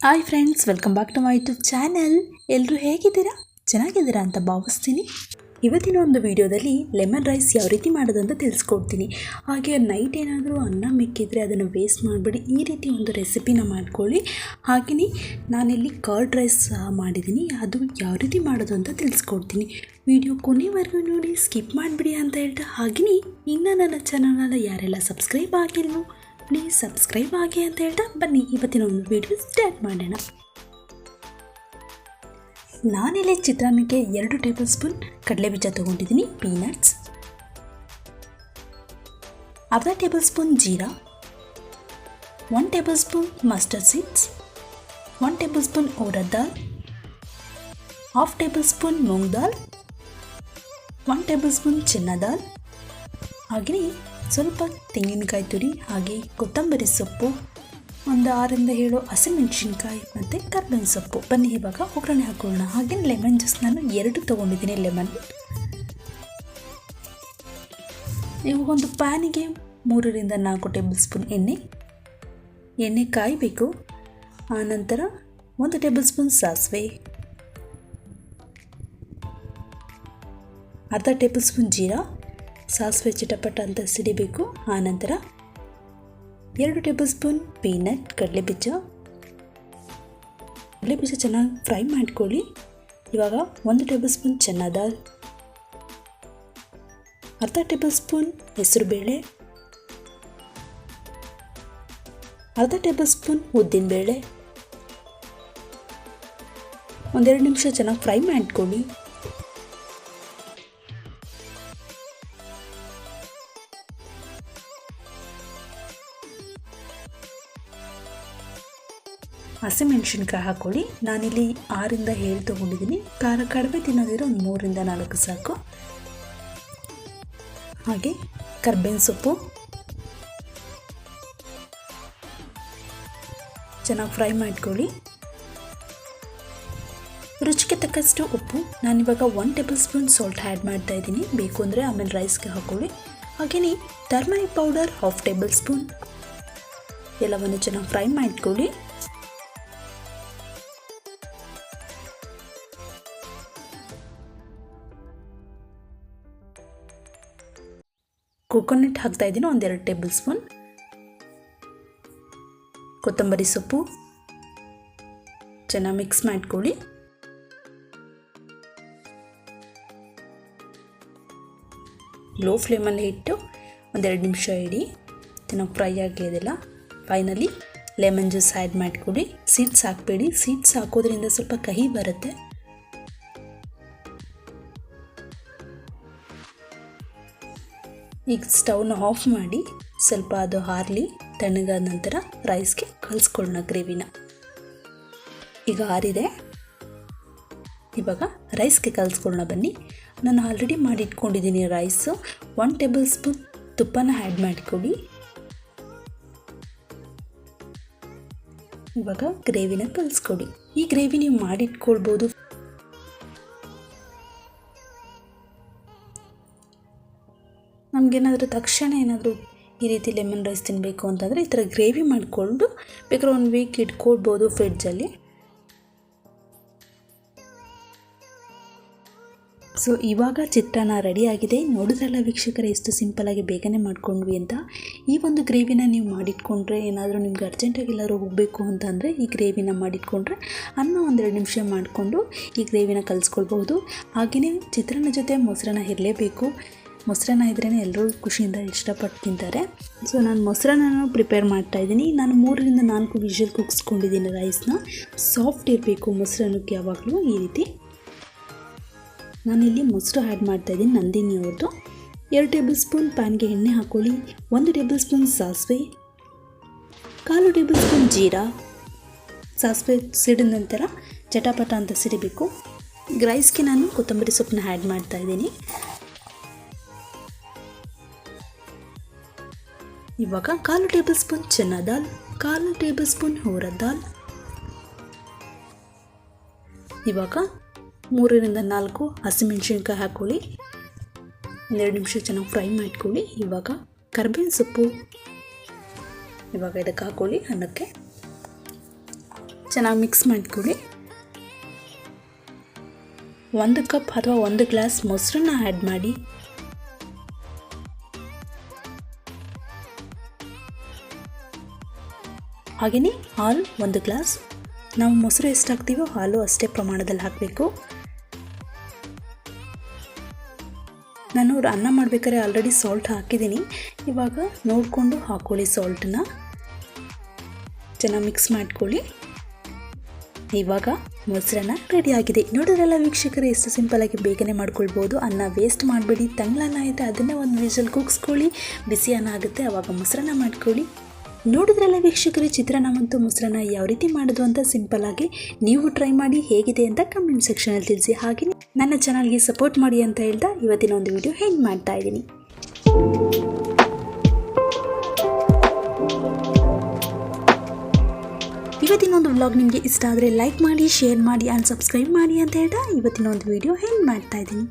Hi friends welcome back to my YouTube channel ಎಲ್ಲರೂ ಹೇಗಿದ್ದೀರಾ? ಚೆನ್ನಾಗಿದ್ದೀರಾ ಅಂತ ಭಾವಿಸ್ತೀನಿ. ಇವತ್ತಿನ ಒಂದು ವಿಡಿಯೋದಲ್ಲಿ ಲೆಮನ್ ರೈಸ್ ಯಾವ ರೀತಿ ಮಾಡೋದು ಅಂತ ತಿಳಿಸ್ಕೊಡ್ತೀನಿ. ಹಾಗೆ ನೈಟ್ ಏನಾದರೂ ಅನ್ನ ಮಿಕ್ಕಿದ್ರೆ ಅದನ್ನು ವೇಸ್ಟ್ ಮಾಡಬೇಡಿ. ಈ ರೀತಿ ಒಂದು ರೆಸಿಪಿನ ಮಾಡ್ಕೊಳ್ಳಿ. ಹಾಗೆಯೇ ನಾನಿಲ್ಲಿ ಕರ್ಡ್ ರೈಸ್ ಮಾಡಿದ್ದೀನಿ. ಅದು ಯಾವ ರೀತಿ ಮಾಡೋದು ಅಂತ ತಿಳಿಸ್ಕೊಡ್ತೀನಿ. ವಿಡಿಯೋ ಕೊನೆವರೆಗೂ ನೋಡಿ ಸ್ಕಿಪ್ ಮಾಡಿಬಿಡಿ ಅಂತ ಹೇಳ್ತಾ ಹಾಗೆಯೇ ಇನ್ನು ನನ್ನ ಚಾನಲನ್ನು ಯಾರೆಲ್ಲ ಸಬ್ಸ್ಕ್ರೈಬ್ ಆಗಿಲ್ವೋ ಪ್ಲೀಸ್ ಸಬ್ಸ್ಕ್ರೈಬ್ ಆಗಿ ಅಂತ ಹೇಳ್ತಾ ಬನ್ನಿ. ಇವತ್ತಿನ ಒಂದು ವಿಡಿಯೋ ಸ್ಟಾರ್ಟ್ ಮಾಡೋಣ. ನಾನಿಲ್ಲಿ ಚಿತ್ರಾನ್ನಕ್ಕೆ ಎರಡು ಟೇಬಲ್ ಸ್ಪೂನ್ ಕಡಲೆ ಬೀಜ ತೊಗೊಂಡಿದ್ದೀನಿ ಪೀನಟ್ಸ್ ಅರ್ಧ tablespoon jeera. One tablespoon mustard seeds one tablespoon urad dal. Half tablespoon moong dal one tablespoon chana dal ಹಾಗೆಯೇ ಸ್ವಲ್ಪ ತೆಂಗಿನಕಾಯಿ ತುರಿ ಹಾಗೆ ಕೊತ್ತಂಬರಿ ಸೊಪ್ಪು, ಒಂದು ಆರಿಂದ ಏಳು ಹಸಿಮೆಣಸಿನ್ಕಾಯಿ ಮತ್ತು ಕರ್ಬೇವಿನ ಸೊಪ್ಪು. ಬನ್ನಿ ಇವಾಗ ಒಗ್ಗರಣೆ ಹಾಕೊಳ್ಳೋಣ ಹಾಗೆ ಲೆಮನ್ ಜ್ಯೂಸ್ ನಾನು ಎರಡು ತೊಗೊಂಡಿದ್ದೀನಿ ಲೆಮನ್ ನೀವು ಒಂದು ಪ್ಯಾನಿಗೆ ಮೂರರಿಂದ ನಾಲ್ಕು ಟೇಬಲ್ ಸ್ಪೂನ್ ಎಣ್ಣೆ ಎಣ್ಣೆ ಕಾಯಬೇಕು. ಆನಂತರ ಒಂದು ಟೇಬಲ್ ಸ್ಪೂನ್ ಸಾಸಿವೆ, ಅರ್ಧ ಟೇಬಲ್ ಸ್ಪೂನ್ ಜೀರಾ ಸಾಸಿವೆ ಚಿಟಪಟ ಅಂತ ಸಿಡಿಬೇಕು ಆನಂತರ ಎರಡು ಟೇಬಲ್ ಸ್ಪೂನ್ ಪೀನಟ್, ಕಡಲೆ ಬೀಜ. ಕಡಲೆ ಬೀಜ ಚೆನ್ನಾಗಿ ಫ್ರೈ ಮಾಡ್ಕೊಳ್ಳಿ. ಇವಾಗ ಒಂದು ಟೇಬಲ್ ಸ್ಪೂನ್ ಚೆನ್ನ ದಾಲ್. ಅರ್ಧ ಟೇಬಲ್ ಸ್ಪೂನ್ ಹೆಸರುಬೇಳೆ ಅರ್ಧ ಟೇಬಲ್ ಸ್ಪೂನ್ ಉದ್ದಿನಬೇಳೆ ಒಂದೆರಡು ನಿಮಿಷ ಚೆನ್ನಾಗಿ ಫ್ರೈ ಮಾಡ್ಕೊಳ್ಳಿ. ಹಸಿಮೆಣಸಿನ್ಕಾಯಿ ಹಾಕ್ಕೊಳ್ಳಿ ನಾನಿಲ್ಲಿ ಆರಿಂದ ಏಳು ತೊಗೊಂಡಿದ್ದೀನಿ. ಖಾರ ಕಡಿಮೆ ತಿನ್ನೋದಿರೋ ಒಂದು ಮೂರಿಂದ ನಾಲ್ಕು ಸಾಕು. ಹಾಗೆ ಕರ್ಬೇವಿನ ಸೊಪ್ಪು. ಚೆನ್ನಾಗಿ ಫ್ರೈ ಮಾಡ್ಕೊಳ್ಳಿ. ರುಚಿಗೆ ತಕ್ಕಷ್ಟು ಉಪ್ಪು. ನಾನಿವಾಗ one tablespoon salt add ಮಾಡ್ತಾ ಇದ್ದೀನಿ. ಬೇಕು ಅಂದರೆ ಆಮೇಲೆ ರೈಸ್ಗೆ ಹಾಕ್ಕೊಳ್ಳಿ ಹಾಗೆಯೇ turmeric powder half tablespoon ಎಲ್ಲವನ್ನು ಚೆನ್ನಾಗಿ ಫ್ರೈ ಮಾಡ್ಕೊಳ್ಳಿ. ಕೋಕೋನಟ್ ಹಾಕ್ತಾ ಇದ್ದೀನಿ, ಒಂದೆರಡು ಟೇಬಲ್ ಸ್ಪೂನ್ ಕೊತ್ತಂಬರಿ ಸೊಪ್ಪು. ಚೆನ್ನಾಗಿ ಮಿಕ್ಸ್ ಮಾಡ್ಕೊಳ್ಳಿ. ಲೋ ಫ್ಲೇಮಲ್ಲಿ ಇಟ್ಟು ಒಂದೆರಡು ನಿಮಿಷ ಇಡಿ. ಚೆನ್ನಾಗಿ ಫ್ರೈ ಆಗಿದೆಲ್ಲ ಫೈನಲಿ ಲೆಮನ್ ಜ್ಯೂಸ್ ಆ್ಯಡ್ ಮಾಡಿಕೊಡಿ ಸೀಡ್ಸ್ ಹಾಕಬೇಡಿ. ಸೀಡ್ಸ್ ಹಾಕೋದ್ರಿಂದ ಸ್ವಲ್ಪ ಕಹಿ ಬರುತ್ತೆ. ಈಗ ಸ್ಟವ್ನ ಆಫ್ ಮಾಡಿ ಸ್ವಲ್ಪ ಅದು ಹಾರಲಿ, ತಣ್ಣಗಾದ ನಂತರ ರೈಸ್ಗೆ ಕಲಿಸ್ಕೊಳ್ಳೋಣ ಗ್ರೇವಿನ. ಈಗ ಹಾರಿದೆ. ಇವಾಗ ರೈಸ್ಗೆ ಕಲಿಸ್ಕೊಳ್ಳೋಣ ಬನ್ನಿ. ನಾನು ಆಲ್ರೆಡಿ ಮಾಡಿ ಇಟ್ಕೊಂಡಿದ್ದೀನಿ ರೈಸು ಒನ್ ಟೇಬಲ್ ಸ್ಪೂನ್ ತುಪ್ಪನ ಆ್ಯಡ್ ಮಾಡಿಕೊಡಿ ಇವಾಗ ಗ್ರೇವಿನ ಕಲಿಸ್ಕೊಡಿ ಈ ಗ್ರೇವಿ ನೀವು ಮಾಡಿಟ್ಕೊಳ್ಬೋದು. ನಮಗೇನಾದರೂ ತಕ್ಷಣ ಏನಾದರೂ ಈ ರೀತಿ ಲೆಮನ್ ರೈಸ್ ತಿನ್ನಬೇಕು ಅಂತಂದರೆ ಈ ಥರ ಗ್ರೇವಿ ಮಾಡಿಕೊಂಡು ಬೇಕಾದ್ರೆ ಒಂದು ವೀಕ್ ಇಟ್ಕೊಳ್ಬೋದು ಫ್ರಿಡ್ಜಲ್ಲಿ. ಸೊ ಇವಾಗ ಚಿತ್ರಾನ್ನ ರೆಡಿಯಾಗಿದೆ ನೋಡಿದ್ರಲ್ಲ ವೀಕ್ಷಕರೇ ಎಷ್ಟು ಸಿಂಪಲಾಗಿ ಬೇಗನೆ ಮಾಡ್ಕೊಂಡ್ವಿ ಅಂತ. ಈ ಒಂದು ಗ್ರೇವಿನ ನೀವು ಮಾಡಿಟ್ಕೊಂಡ್ರೆ ಏನಾದರೂ ನಿಮ್ಗೆ ಅರ್ಜೆಂಟಾಗಿ ಎಲ್ಲರೂ ಹೋಗಬೇಕು ಅಂತಂದರೆ ಈ ಗ್ರೇವಿನ ಮಾಡಿಟ್ಕೊಂಡ್ರೆ ಅನ್ನ ಒಂದೆರಡು ನಿಮಿಷ ಮಾಡಿಕೊಂಡು ಈ ಗ್ರೇವಿನ ಕಲಿಸ್ಕೊಳ್ಬಹುದು. ಹಾಗೆಯೇ ಚಿತ್ರಾನ್ನ ಜೊತೆ ಮೊಸರನ್ನ ಇರಲೇಬೇಕು. ಮೊಸರನ್ನ ಇದ್ರೇ ಎಲ್ಲರೂ ಖುಷಿಯಿಂದ ಇಷ್ಟಪಟ್ಟು ತಿಂತಾರೆ. ಸೊ ನಾನು ಮೊಸರನ್ನ ಪ್ರಿಪೇರ್ ಮಾಡ್ತಾ ಇದ್ದೀನಿ. ನಾನು ಮೂರರಿಂದ ನಾಲ್ಕು ವಿಷಲ್ ಕುಗ್ಸ್ಕೊಂಡಿದ್ದೀನಿ ರೈಸ್ನ ಸಾಫ್ಟ್ ಇರಬೇಕು ಮೊಸರನ್ನಕ್ಕೆ ಯಾವಾಗಲೂ ಈ ರೀತಿ. ನಾನಿಲ್ಲಿ ಮೊಸರು ಆ್ಯಡ್ ಮಾಡ್ತಾಯಿದ್ದೀನಿ ನಂದಿನಿ ಅವ್ರದ್ದು ಎರಡು ಟೇಬಲ್ ಸ್ಪೂನ್ ಪ್ಯಾನ್ಗೆ ಎಣ್ಣೆ ಹಾಕೊಳ್ಳಿ. ಒಂದು ಟೇಬಲ್ ಸ್ಪೂನ್ ಸಾಸಿವೆ. ಕಾಲು ಟೇಬಲ್ ಸ್ಪೂನ್ ಜೀರಾ. ಸಾಸಿವೆ ಸಿಡಿದ ನಂತರ ಚಟಾಪಟ ಅಂತ ಸಿಡಿಬೇಕು. ರೈಸ್ಗೆ ನಾನು ಕೊತ್ತಂಬರಿ ಸೊಪ್ಪನ್ನ ಆ್ಯಡ್ ಮಾಡ್ತಾ ಇವಾಗ ಕಾಲು ಟೇಬಲ್ ಸ್ಪೂನ್ ಚೆನ್ನ ದಾಲ್, ಕಾಲು ಟೇಬಲ್ ಸ್ಪೂನ್ ಹೋರದ್ ದಾಲ್. ಇವಾಗ ಮೂರರಿಂದ ನಾಲ್ಕು ಹಸಿಮೆಣಸಿನ್ಕಾಯಿ ಹಾಕ್ಕೊಳ್ಳಿ. ಒಂದೆರಡು ನಿಮಿಷ ಚೆನ್ನಾಗಿ ಫ್ರೈ ಮಾಡ್ಕೊಳ್ಳಿ. ಇವಾಗ ಕರ್ಬೇವಿನ ಸೊಪ್ಪು. ಇವಾಗ ಇದಕ್ಕೆ ಹಾಕ್ಕೊಳ್ಳಿ ಅನ್ನಕ್ಕೆ. ಚೆನ್ನಾಗಿ ಮಿಕ್ಸ್ ಮಾಡ್ಕೊಳ್ಳಿ. ಒಂದು ಕಪ್ ಅಥವಾ ಒಂದು ಗ್ಲಾಸ್ ಮೊಸರನ್ನ ಆ್ಯಡ್ ಮಾಡಿ. ಹಾಗೆಯೇ ಹಾಲು ಒಂದು ಗ್ಲಾಸ್. ನಾವು ಮೊಸರು ಎಷ್ಟು ಹಾಕ್ತೀವೋ ಹಾಲು ಅಷ್ಟೇ ಪ್ರಮಾಣದಲ್ಲಿ ಹಾಕಬೇಕು. ನಾನು ಅನ್ನ ಮಾಡಬೇಕಾದ್ರೆ ಆಲ್ರೆಡಿ ಸಾಲ್ಟ್ ಹಾಕಿದ್ದೀನಿ. ಇವಾಗ ನೋಡಿಕೊಂಡು ಹಾಕ್ಕೊಳ್ಳಿ ಸಾಲ್ಟನ್ನ ಚೆನ್ನಾಗಿ ಮಿಕ್ಸ್ ಮಾಡ್ಕೊಳ್ಳಿ. ಇವಾಗ ಮೊಸರನ್ನ ರೆಡಿಯಾಗಿದೆ ವೀಕ್ಷಕರು ವೀಕ್ಷಕರೇ, ಎಷ್ಟು ಸಿಂಪಲಾಗಿ ಬೇಗನೆ ಮಾಡ್ಕೊಳ್ಬೋದು. ಅನ್ನ ವೇಸ್ಟ್ ಮಾಡಬೇಡಿ. ತಂಗ್ಳನ್ನ ಐತೆ ಅದನ್ನೇ ಒಂದು ವಿಷಲ್ ಕೂಗಿಸ್ಕೊಳ್ಳಿ. ಬಿಸಿ ಅನ್ನ ಆಗುತ್ತೆ ಆವಾಗ ಮೊಸರನ್ನ ಮಾಡ್ಕೊಳ್ಳಿ. ನೋಡಿದ್ರಲ್ಲ ವೀಕ್ಷಕರೇ ಚಿತ್ರಾನ್ನ ಮತ್ತು ಮೊಸರನ್ನ ಯಾವ ರೀತಿ ಮಾಡೋದು ಅಂತ ಸಿಂಪಲ್ ಆಗಿ ನೀವು ಟ್ರೈ ಮಾಡಿ ಹೇಗಿದೆ ಅಂತ ಕಮೆಂಟ್ ಸೆಕ್ಷನಲ್ಲಿ ತಿಳಿಸಿ. ಹಾಗೆ ನನ್ನ ಚಾನಲ್ಗೆ ಸಪೋರ್ಟ್ ಮಾಡಿ ಅಂತ ಹೇಳ್ತಾ ಇವತ್ತಿನ ಒಂದು ವಿಡಿಯೋ ಹೆಂಗೆ ಮಾಡ್ತಾ ಇದ್ದೀನಿ. ಇವತ್ತಿನ ಒಂದು ವ್ಲಾಗ್ ನಿಮಗೆ ಇಷ್ಟ ಆದರೆ ಲೈಕ್ ಮಾಡಿ ಶೇರ್ ಮಾಡಿ ಆ್ಯಂಡ್ ಸಬ್ಸ್ಕ್ರೈಬ್ ಮಾಡಿ ಅಂತ ಹೇಳ್ತಾ ಇವತ್ತಿನ ಒಂದು ವಿಡಿಯೋ ಹೆಂಗೆ ಮಾಡ್ತಾ ಇದ್ದೀನಿ.